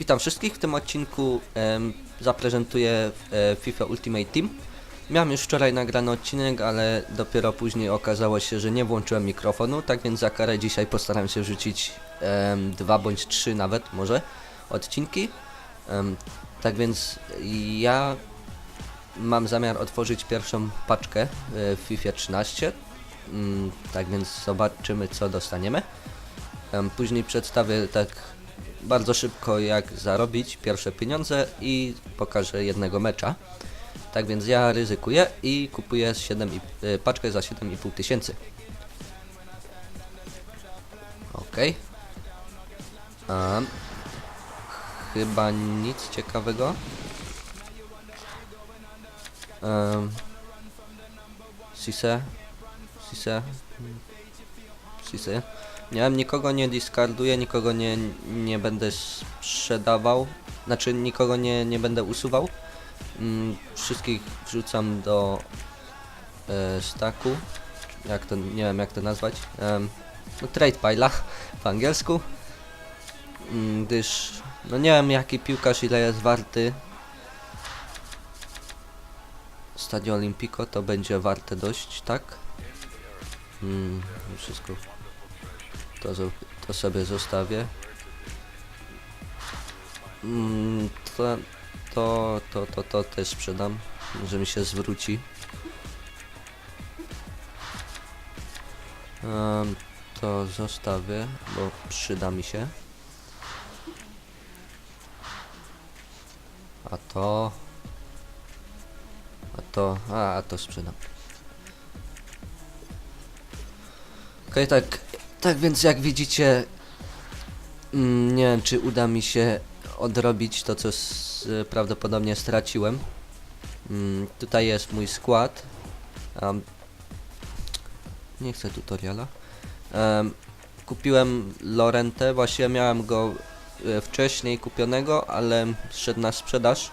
Witam wszystkich. W tym odcinku em, zaprezentuję e, FIFA Ultimate Team. Miałem już wczoraj nagrany odcinek, ale dopiero później okazało się, że nie włączyłem mikrofonu, tak więc za karę dzisiaj postaram się wrzucić em, dwa bądź trzy nawet może odcinki. Tak więc ja mam zamiar otworzyć pierwszą paczkę e, w FIFA 13. Mm, tak więc zobaczymy co dostaniemy. Em, Później przedstawię tak bardzo szybko jak zarobić pierwsze pieniądze i pokażę jednego mecza. Tak więc ja ryzykuję i kupuję 7 i, y, paczkę za 7,5 tysięcy. Okej. Okay. Chyba nic ciekawego. Um, Sise. Sise. Sise. Nie wiem, nikogo nie discarduję, nikogo nie, nie będę sprzedawał. Znaczy nikogo nie, nie będę usuwał. Mm, wszystkich wrzucam do e, staku. Jak to, nie wiem jak to nazwać. Em, no trade pile'a po angielsku. Mm, gdyż, no nie wiem jaki piłkarz ile jest warty. Stadio Olimpico to będzie warte dość, tak? Mm, wszystko to, to sobie zostawię. Mm, to, to, to, to, to też sprzedam, że mi się zwróci. To zostawię, bo przyda mi się. A to... A to... A, a to sprzedam. Okej, tak, tak więc jak widzicie, mm, nie wiem czy uda mi się odrobić to co prawdopodobnie straciłem. Mm, tutaj jest mój skład. Nie chcę tutoriala. Em, kupiłem Lorente, właściwie miałem go e, wcześniej kupionego, ale szedł na sprzedaż.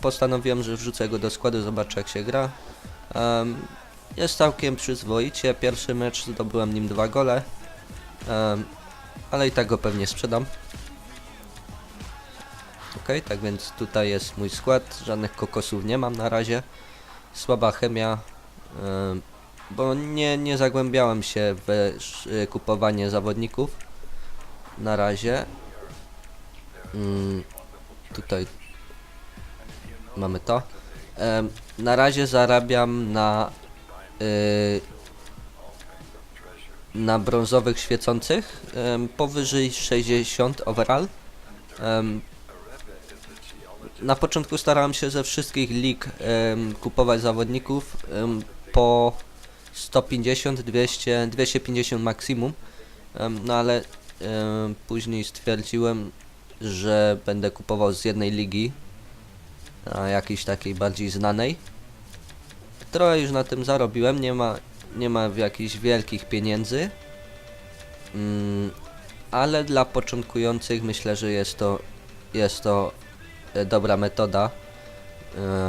Postanowiłem, że wrzucę go do składu, zobaczę jak się gra. Jest całkiem przyzwoicie. Pierwszy mecz zdobyłem nim dwa gole. Em, ale i tak go pewnie sprzedam. Ok, tak więc tutaj jest mój skład. Żadnych kokosów nie mam na razie. Słaba chemia. em, bo nie, nie zagłębiałem się w sz- kupowanie zawodników. Na razie. Mm, tutaj mamy to. Na razie zarabiam na na brązowych świecących powyżej 60 overall. Na początku starałem się ze wszystkich lig kupować zawodników po 150, 200, 250 maksimum. No ale później stwierdziłem, że będę kupował z jednej ligi, jakiejś takiej bardziej znanej. Trochę już na tym zarobiłem, nie ma, nie ma jakichś wielkich pieniędzy. Mm, ale dla początkujących myślę, że jest to, jest to e, dobra metoda.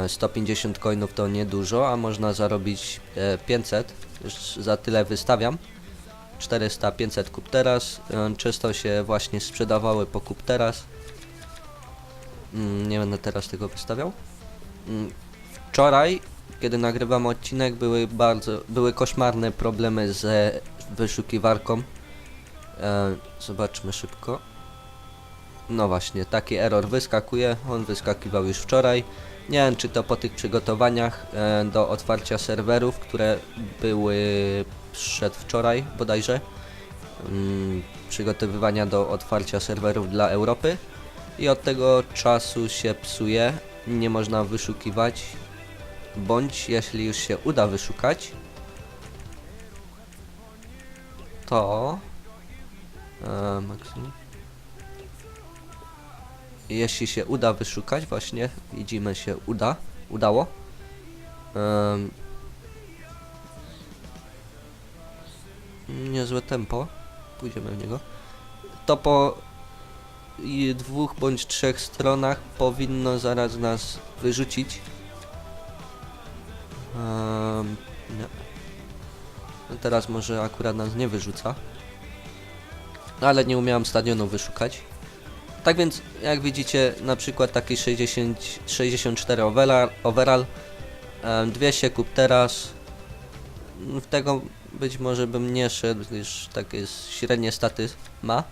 E, 150 coinów to niedużo, a można zarobić e, 500. Już za tyle wystawiam. 400-500 kup teraz. E, Często się właśnie sprzedawały po kup teraz. Mm, Nie będę teraz tego wystawiał. Mm, Wczoraj, kiedy nagrywam odcinek, były bardzo, były koszmarne problemy z wyszukiwarką. E, zobaczmy szybko. No właśnie, taki error wyskakuje, on wyskakiwał już wczoraj. Nie wiem, czy to po tych przygotowaniach e, do otwarcia serwerów, które były przedwczoraj bodajże. Mm, przygotowywania do otwarcia serwerów dla Europy. I od tego czasu się psuje, nie można wyszukiwać. Bądź jeśli już się uda wyszukać, to... E. Jeśli się uda wyszukać, właśnie widzimy się uda, udało. Em, niezłe tempo, pójdziemy w niego. To po dwóch bądź trzech stronach powinno zaraz nas wyrzucić. Um, nie. No teraz może akurat nas nie wyrzuca. No ale nie umiałem stadionu wyszukać. Tak więc, jak widzicie, na przykład taki 60, 64 overall, overall em, 200 kup teraz. Mm, W tego być może bym nie szedł, gdyż takie średnie staty ma.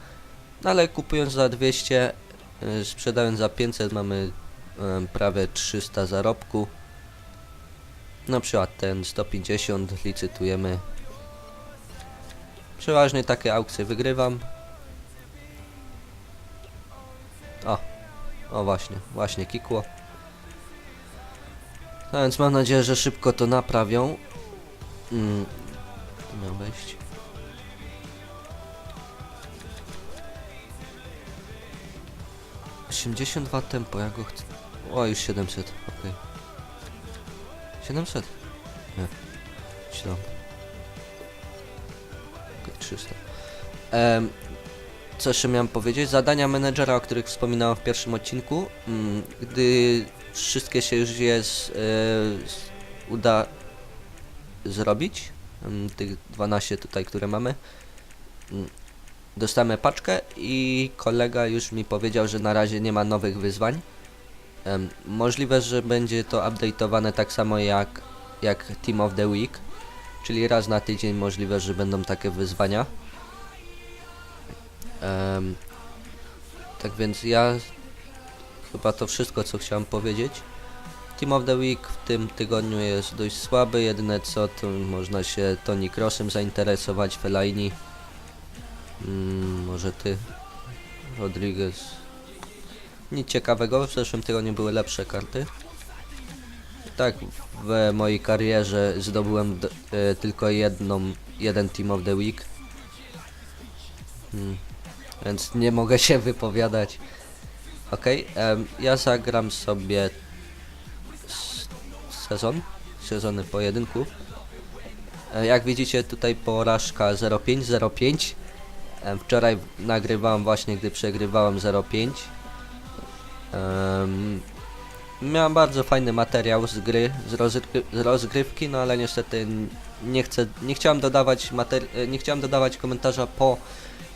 No ale kupując za 200, y, sprzedając za 500 mamy prawie 300 zarobku. Na przykład ten 150 licytujemy. Przeważnie takie aukcje wygrywam. O, o właśnie, właśnie kikło. No więc mam nadzieję, że szybko to naprawią. Mm, miał wejść. Osiemdziesiąt dwa tempo, ja go chcę. O, już 700, okej. 700? Nie. Źle. Okej, 300. Em, co jeszcze miałem powiedzieć? Zadania menedżera, o których wspominałem w pierwszym odcinku. Mm, gdy wszystkie się już jest, e, s- uda zrobić, tych 12 tutaj, które mamy, mm, paczkę i kolega już mi powiedział, że na razie nie ma nowych wyzwań. Możliwe, że będzie to update'owane tak samo jak, jak Team of the Week, czyli raz na tydzień możliwe, że będą takie wyzwania. Tak więc ja chyba to wszystko co chciałem powiedzieć. Team of the Week w tym tygodniu jest dość słaby, jedyne co to można się Tony Crossem zainteresować, Fellaini. Mm, może ty, Rodriguez. Nic ciekawego, w zeszłym tygodniu były lepsze karty. Tak, w mojej karierze zdobyłem e, tylko jedną, jeden Team of the Week. Hmm. Więc nie mogę się wypowiadać. Em, ja zagram sobie sezon, sezony pojedynków. E, Jak widzicie tutaj porażka 0-5-0-5. Em, Wczoraj nagrywałem właśnie, gdy przegrywałem 0-5. Em, miałem bardzo fajny materiał z gry, z, rozgry z rozgrywki, no ale niestety nie chcę, nie chciałem dodawać e, nie chciałem dodawać komentarza po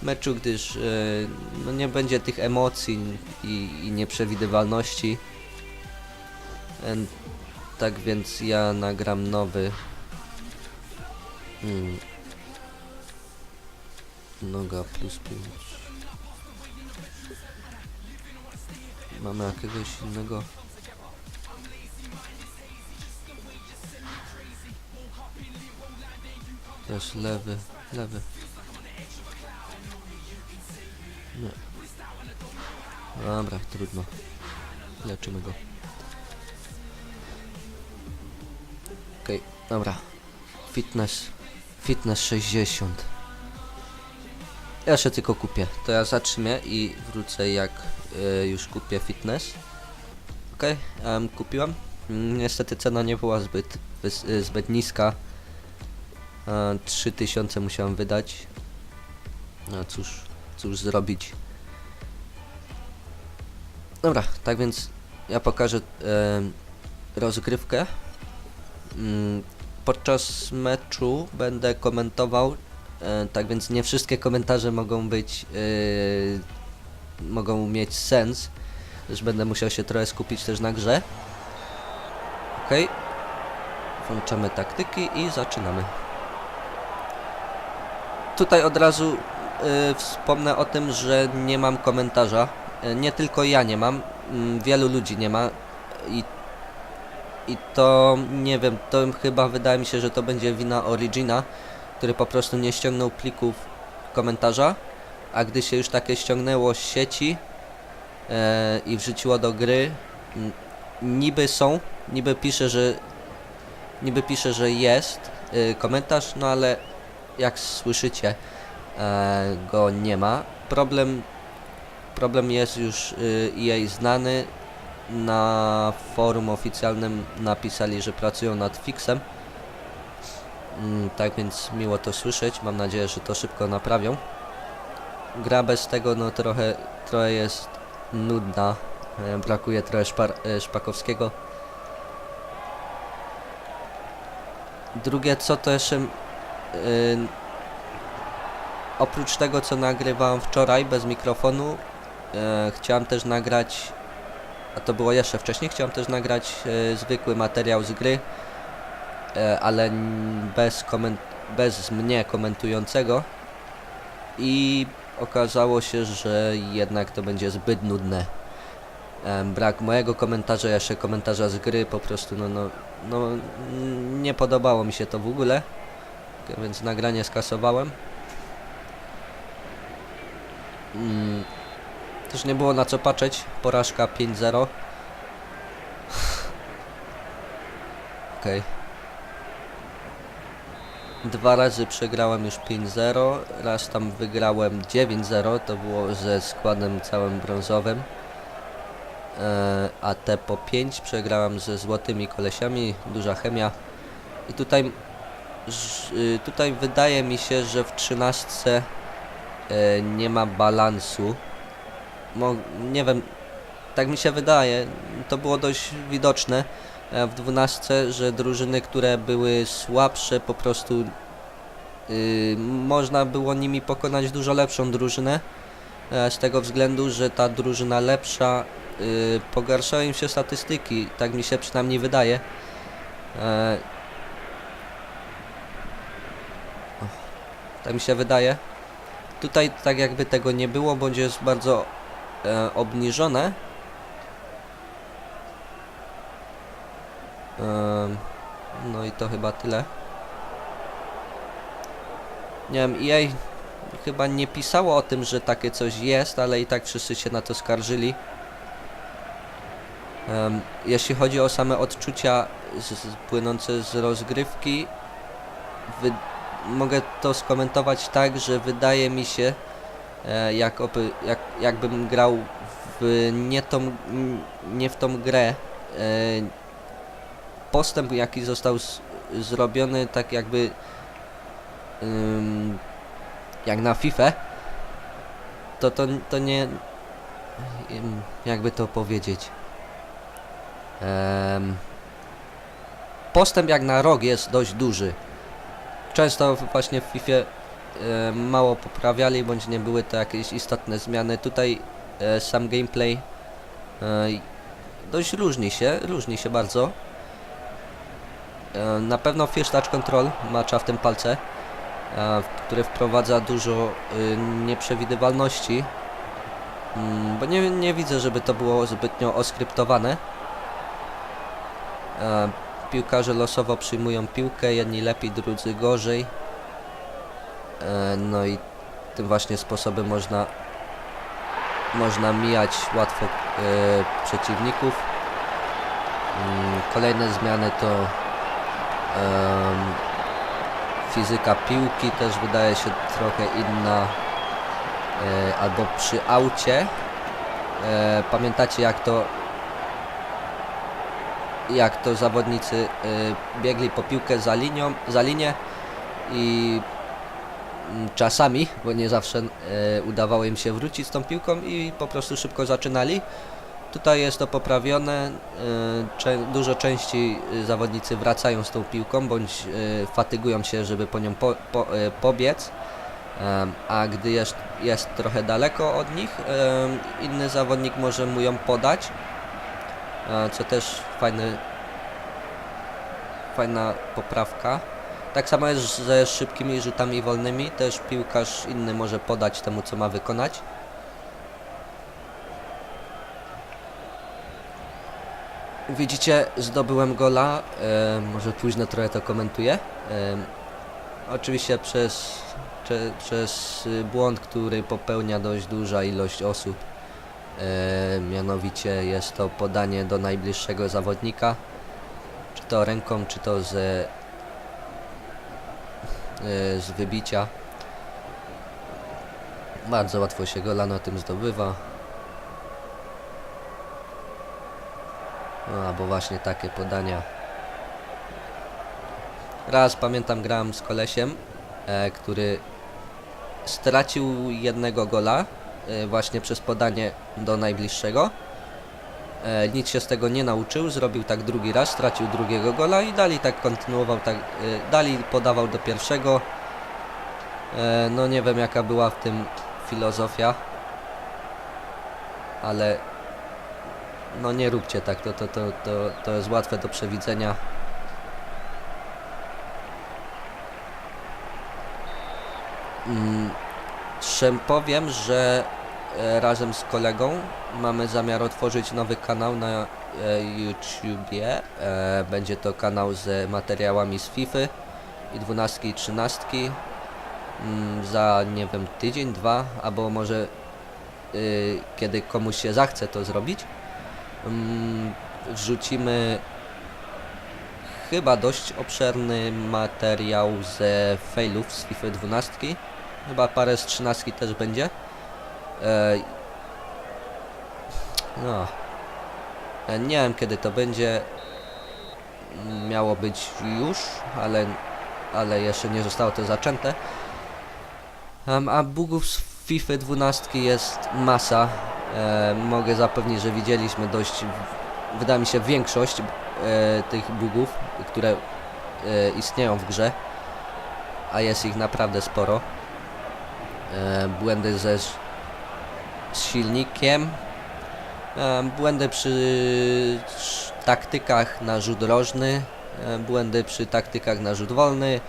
meczu, gdyż e, no nie będzie tych emocji i, i nieprzewidywalności. Em, tak więc ja nagram nowy. Hmm. Noga plus 5. Mamy jakiegoś innego. Też lewy, lewy. Nie. Dobra, trudno. Leczymy go. Okej, dobra. Fitness. Fitness 60. Ja jeszcze tylko kupię. To ja zatrzymię i wrócę jak e, już kupię fitness. Okej, em, kupiłem. Mm, Niestety cena nie była zbyt, e, zbyt niska. E, 3000 musiałem wydać. No cóż, cóż zrobić. Dobra, tak więc ja pokażę em, rozgrywkę. Mm, Podczas meczu będę komentował, e, tak więc nie wszystkie komentarze mogą być, e, mogą mieć sens, też będę musiał się trochę skupić też na grze. Ok, włączamy taktyki i zaczynamy. Tutaj od razu e, wspomnę o tym, że nie mam komentarza. E, nie tylko ja nie mam, mm, wielu ludzi nie ma i i to nie wiem, to chyba wydaje mi się, że to będzie wina Origina, który po prostu nie ściągnął plików komentarza, a gdy się już takie ściągnęło z sieci e, i wrzuciło do gry, niby są, niby pisze, że niby pisze, że jest e, komentarz, no ale jak słyszycie e, go nie ma. Problem problem jest już jej znany, na forum oficjalnym napisali, że pracują nad fixem. Mm, tak więc miło to słyszeć. Mam nadzieję, że to szybko naprawią. Gra bez tego no trochę, trochę jest nudna. E, Brakuje trochę szpar, e, Szpakowskiego. Drugie co to jeszcze y, oprócz tego co nagrywałem wczoraj bez mikrofonu chciałem też nagrać, a to było jeszcze wcześniej, chciałem też nagrać zwykły materiał z gry, ale n- bez, bez mnie komentującego i okazało się, że jednak to będzie zbyt nudne. Em, brak mojego komentarza, jeszcze komentarza z gry, po prostu no, no, no nie podobało mi się to w ogóle, więc nagranie skasowałem. Mm, też nie było na co patrzeć, porażka 5-0. Okej. Dwa razy przegrałem już 5-0, raz tam wygrałem 9-0, to było ze składem całym brązowym. E, a te po 5 przegrałem ze złotymi kolesiami, duża chemia. I tutaj, y, tutaj wydaje mi się, że w 13 e, nie ma balansu. Nie wiem, tak mi się wydaje, to było dość widoczne w 12, że drużyny, które były słabsze, po prostu y, można było nimi pokonać dużo lepszą drużynę. E, z tego względu, że ta drużyna lepsza y, pogarszały im się statystyki, tak mi się przynajmniej wydaje. E, o, tak mi się wydaje. Tutaj tak jakby tego nie było, bądź jest bardzo e, obniżone. No i to chyba tyle. Nie wiem, EA chyba nie pisało o tym, że takie coś jest, ale i tak wszyscy się na to skarżyli. Em, jeśli chodzi o same odczucia z, z, płynące z rozgrywki, wy, mogę to skomentować tak, że wydaje mi się, e, jak, jak, jakbym grał w nie, tą, nie w tą grę. E, postęp jaki został z, zrobiony tak jakby ym, jak na FIFA, to, to, to nie ym, jakby to powiedzieć. Em, postęp jak na rok jest dość duży. Często właśnie w FIFA mało poprawiali, bądź nie były to jakieś istotne zmiany. Tutaj e, sam gameplay e, dość różni się, różni się bardzo. E, na pewno First Touch Control macza w tym palce, e, który wprowadza dużo y, nieprzewidywalności. Mm, bo nie, nie widzę, żeby to było zbytnio oskryptowane. E, piłkarze losowo przyjmują piłkę, jedni lepiej, drudzy gorzej. No i tym właśnie sposobem można można mijać łatwo przeciwników. Mm, Kolejne zmiany to fizyka piłki też wydaje się trochę inna e, albo przy aucie e, pamiętacie jak to jak to zawodnicy e, biegli po piłkę za linią, za linię i mm, czasami, bo nie zawsze udawało im się wrócić z tą piłką i po prostu szybko zaczynali. Tutaj jest to poprawione, cze- dużo częściej e, zawodnicy wracają z tą piłką, bądź e, fatygują się, żeby po nią po, po, pobiec, a gdy jest, jest trochę daleko od nich, inny zawodnik może mu ją podać, e, co też fajny, fajna poprawka. Tak samo jest ze szybkimi rzutami wolnymi, też piłkarz inny może podać temu, co ma wykonać. Widzicie, zdobyłem gola, e, może późno trochę to komentuję. E, oczywiście przez, cze, przez błąd, który popełnia dość duża ilość osób. E, mianowicie jest to podanie do najbliższego zawodnika, czy to ręką, czy to ze, e, z wybicia. Bardzo łatwo się gola na tym zdobywa. No, albo właśnie takie podania. Raz pamiętam grałem z kolesiem, e, który stracił jednego gola e, właśnie przez podanie do najbliższego. E, nic się z tego nie nauczył, zrobił tak drugi raz, stracił drugiego gola i dalej tak kontynuował, tak, e, dalej podawał do pierwszego. E, no nie wiem jaka była w tym filozofia. ale no nie róbcie tak, to, to, to, to, to jest łatwe do przewidzenia. Mm, Trzem powiem, że e, razem z kolegą mamy zamiar otworzyć nowy kanał na e, YouTubie. E, będzie to kanał z materiałami z FIFA i 12 i 13. Mm, za nie wiem tydzień, dwa, albo może y, kiedy komuś się zachce to zrobić. Mm, wrzucimy chyba dość obszerny materiał ze failów z FIFA 12. Chyba parę z 13 też będzie. No. Nie wiem kiedy to będzie. Miało być już, ale, ale jeszcze nie zostało to zaczęte. A bugów z FIFA 12 jest masa. E, mogę zapewnić, że widzieliśmy dość, wydaje mi się, większość e, tych bugów, które e, istnieją w grze, a jest ich naprawdę sporo. Błędy ze z silnikiem, błędy przy taktykach na rzut rożny, błędy przy taktykach na rzut wolny,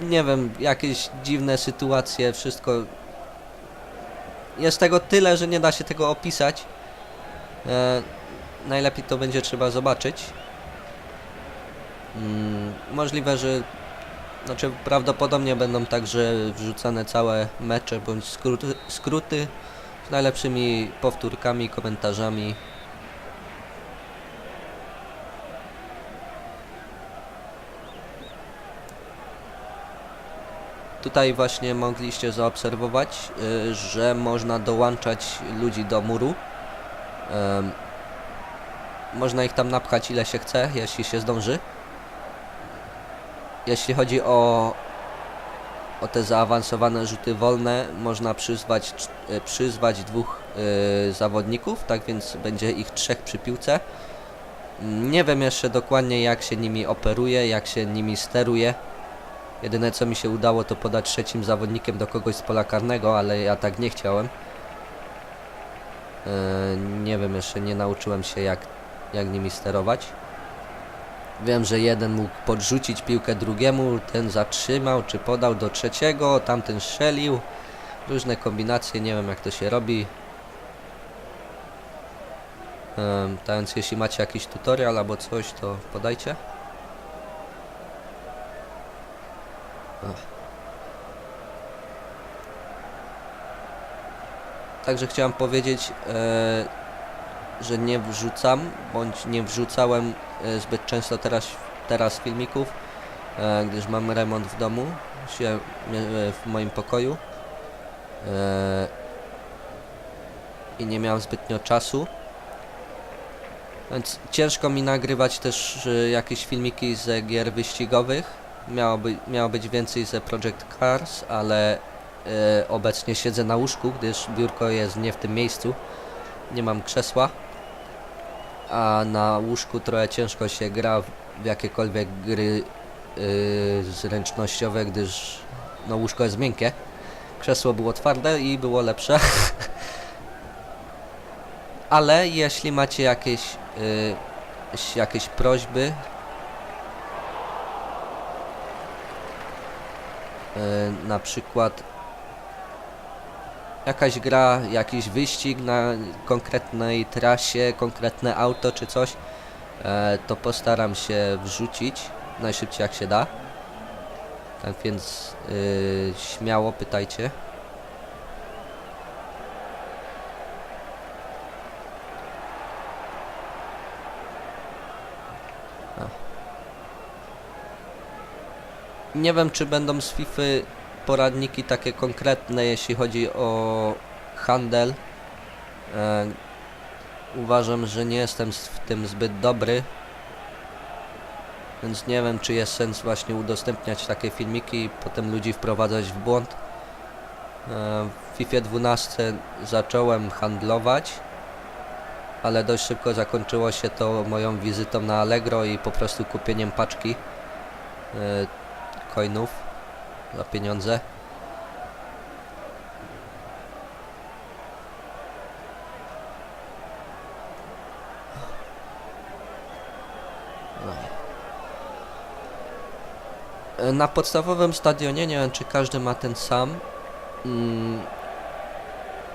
nie wiem, jakieś dziwne sytuacje, wszystko. Jest tego tyle, że nie da się tego opisać. E, najlepiej to będzie trzeba zobaczyć. Mm, możliwe, że. Znaczy, prawdopodobnie będą także wrzucane całe mecze bądź skróty, skróty z najlepszymi powtórkami, komentarzami. Tutaj właśnie mogliście zaobserwować, y, że można dołączać ludzi do muru. Można ich tam napchać ile się chce, jeśli się zdąży. Jeśli chodzi o, o te zaawansowane rzuty wolne, można przyzwać, y, przyzwać dwóch y, zawodników, tak więc będzie ich trzech przy piłce. Nie wiem jeszcze dokładnie jak się nimi operuje, jak się nimi steruje. Jedyne co mi się udało to podać trzecim zawodnikiem do kogoś z pola karnego, ale ja tak nie chciałem. E, nie wiem, jeszcze nie nauczyłem się jak, jak nimi sterować. Wiem, że jeden mógł podrzucić piłkę drugiemu, ten zatrzymał, czy podał do trzeciego, tamten strzelił. Różne kombinacje, nie wiem jak to się robi. Um, tak więc jeśli macie jakiś tutorial albo coś, to podajcie. Także chciałem powiedzieć, e, że nie wrzucam, bądź nie wrzucałem e, zbyt często teraz, teraz filmików, e, gdyż mam remont w domu, w moim pokoju i nie miałem zbytnio czasu. Więc ciężko mi nagrywać też jakieś filmiki ze gier wyścigowych. Miało, by, miało być więcej ze Project Cars, ale e, obecnie siedzę na łóżku, gdyż biurko jest nie w tym miejscu. Nie mam krzesła. A na łóżku trochę ciężko się gra w jakiekolwiek gry yy, zręcznościowe, gdyż no łóżko jest miękkie. Krzesło było twarde i było lepsze. Ale jeśli macie jakieś, yy, jakieś prośby, na przykład jakaś gra, jakiś wyścig na konkretnej trasie, konkretne auto czy coś, e, to postaram się wrzucić najszybciej jak się da. Tak więc yy, śmiało pytajcie. Nie wiem, czy będą z FIFA poradniki takie konkretne, jeśli chodzi o handel. E, uważam, że nie jestem w tym zbyt dobry. Więc nie wiem, czy jest sens właśnie udostępniać takie filmiki i potem ludzi wprowadzać w błąd. E, w FIFA 12 zacząłem handlować, ale dość szybko zakończyło się to moją wizytą na Allegro i po prostu kupieniem paczki bitcoinów za pieniądze. Na podstawowym stadionie, nie wiem czy każdy ma ten sam, mm.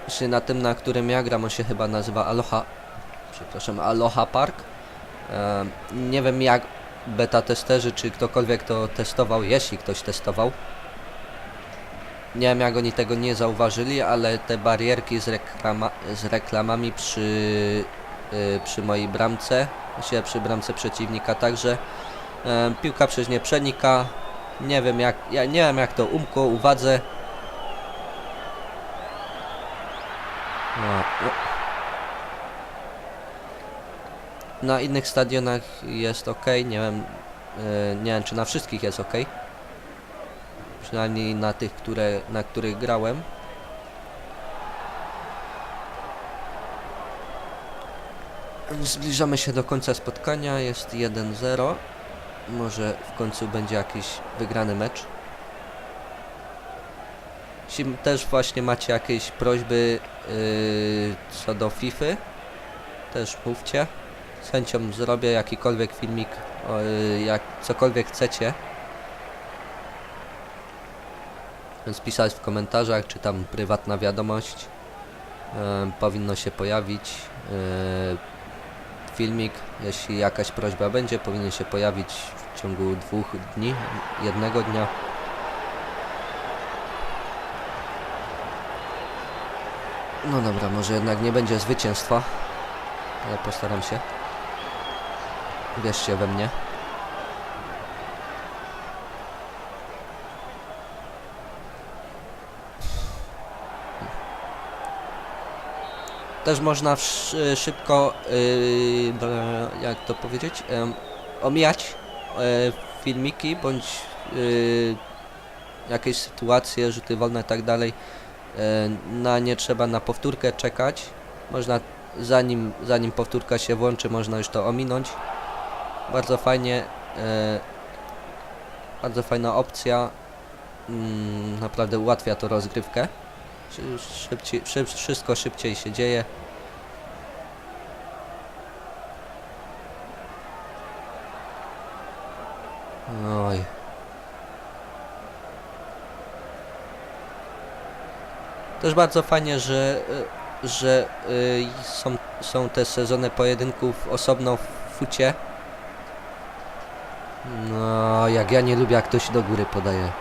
czy na tym, na którym ja gram, on się chyba nazywa Aloha, przepraszam, Aloha Park. E, nie wiem jak beta testerzy, czy ktokolwiek to testował, jeśli ktoś testował. Nie wiem jak oni tego nie zauważyli, ale te barierki z, reklama, z reklamami przy, y, przy mojej bramce, się przy bramce przeciwnika także. E, piłka przez nie przenika. Nie wiem jak, ja nie wiem jak to umkło, uwadze. No, no. Na innych stadionach jest ok, nie wiem, e, nie wiem czy na wszystkich jest ok. Przynajmniej na tych, które, na których grałem. Zbliżamy się do końca spotkania, jest 1-0. Może w końcu będzie jakiś wygrany mecz. Jeśli też właśnie macie jakieś prośby yy, co do FIFA, też mówcie. Z chęcią zrobię jakikolwiek filmik, yy, jak cokolwiek chcecie. Więc pisać w komentarzach, czy tam prywatna wiadomość. Yy, powinno się pojawić. Yy, filmik, jeśli jakaś prośba będzie, powinien się pojawić w ciągu dwóch dni, jednego dnia. No dobra, może jednak nie będzie zwycięstwa, ale postaram się. Wierzcie we mnie. Też można sz- szybko, yy, jak to powiedzieć, em, omijać e, filmiki bądź yy, jakieś sytuacje, rzuty wolne i tak dalej. E, na nie trzeba na powtórkę czekać. Można zanim, zanim powtórka się włączy, można już to ominąć. Bardzo fajnie, e, bardzo fajna opcja. Mm, naprawdę ułatwia to rozgrywkę. Szy- Szybciej, szyb, wszystko szybciej się dzieje. Oj. Też bardzo fajnie, że, y, że y, są, są te sezony pojedynków osobno w fucie. No, jak ja nie lubię, jak ktoś do góry podaje.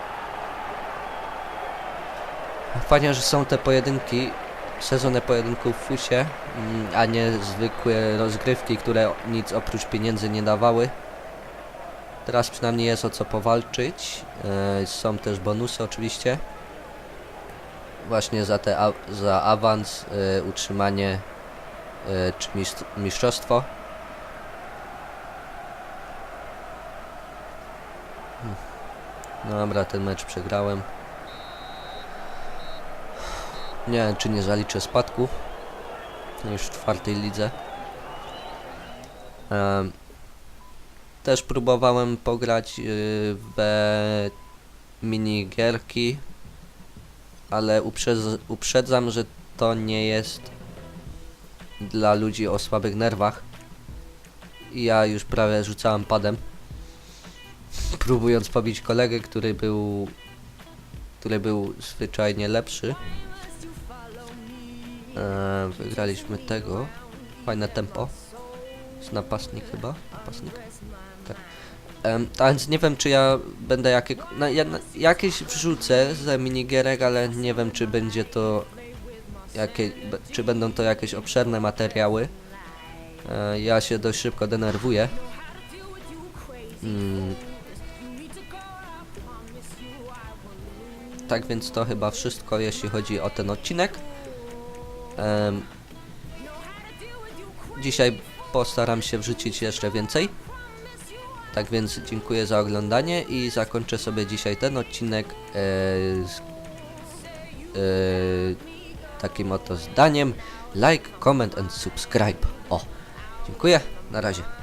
Fajnie, że są te pojedynki, sezony pojedynków w fucie, mm, a nie zwykłe rozgrywki, które nic oprócz pieniędzy nie dawały. Teraz przynajmniej jest o co powalczyć. E, są też bonusy oczywiście. Właśnie za, te, za awans, e, utrzymanie e, czy mistrz, mistrzostwo. Hmm. No Dobra, ten mecz przegrałem. Nie wiem, czy nie zaliczę spadku. Już w czwartej lidze. Też próbowałem pograć yy, we minigierki, ale uprzedz, uprzedzam, że to nie jest dla ludzi o słabych nerwach. Ja już prawie rzucałem padem, próbując pobić kolegę, który był, który był zwyczajnie lepszy. E, wygraliśmy tego. Fajne tempo. Jest napastnik chyba? Napastnik? Tak. Em, a więc nie wiem czy ja będę jakie, na, ja, na, jakieś wrzucę ze minigierek, ale nie wiem czy będzie to jakie, czy będą to jakieś obszerne materiały. E, ja się dość szybko denerwuję. Mm. Tak więc to chyba wszystko jeśli chodzi o ten odcinek. Em, dzisiaj postaram się wrzucić jeszcze więcej. Tak więc dziękuję za oglądanie i zakończę sobie dzisiaj ten odcinek e, z e, takim oto zdaniem like, comment and subscribe. O, dziękuję, na razie.